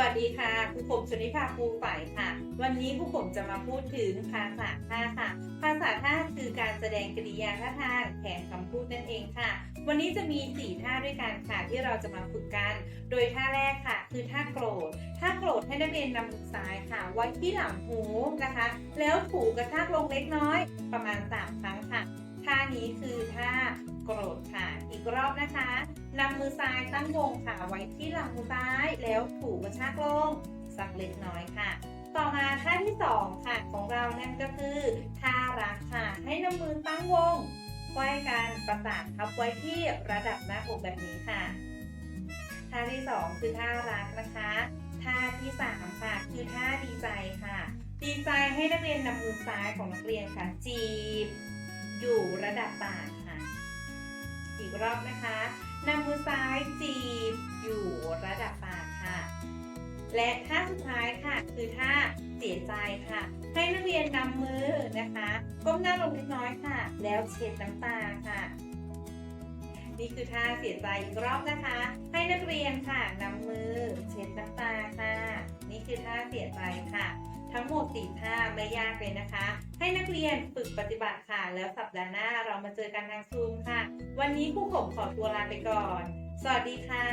วัสดีค่ะครูผมชนิภาครูฝ่ายค่ะ วันนี้ครูผมจะมาพูดถึงภาษาท่าค่ะ ภาษาท่าคือการแสดงกริยาท่าทางแทนคำพูดนั่นเองค่ะ วันนี้จะมี 4 ท่าด้วยกันค่ะที่เราจะมาฝึกกัน โดยท่าแรกค่ะ คือท่าโกรธ ท่าโกรธให้นักเรียนนำมือซ้ายค่ะ ไว้ที่หลังหูนะคะ แล้วถูกระชากลงเล็กน้อย ประมาณ 3 ครั้งค่ะ ท่านี้คือท่าโกรธค่ะ อีกรอบนะคะ นำมือซ้ายตั้งวงค่ะไว้ที่หลังมือซ้ายแล้วถูกกระชากลงสักเล็กน้อยค่ะ ต่อมาท่าที่สองค่ะของเรานั่นก็คือท่ารักค่ะให้นำมือตั้งวงไขว้กันประสานทับไว้ที่ระดับหน้าอกแบบนี้ค่ะ ท่าที่สองคือท่ารักนะคะ ท่าที่สามค่ะ คือท่าดีใจค่ะ ดีใจให้นักเรียนนำมือซ้ายของนักเรียนค่ะจีบ รอบนะคะนำมือซ้ายจีบอยู่ระดับปากค่ะ และท่าสุดท้ายค่ะ คือท่าเสียใจค่ะ ให้นักเรียนนำมือนะคะ ก้มหน้าลงเล็กน้อยค่ะ แล้วเช็ดน้ำตาค่ะ นี่คือท่าเสียใจอีกรอบนะคะ ให้นักเรียนค่ะนำมือเช็ดน้ำตาค่ะ นี่คือท่าเสียใจค่ะ ทั้งหมด4ภาคไม่ยากเลยนะคะ ให้นักเรียนฝึกปฏิบัติค่ะ แล้วสัปดาห์หน้าเรามาเจอกันทางซูมค่ะ วันนี้ครูผมขอตัวลาไปก่อน สวัสดีค่ะ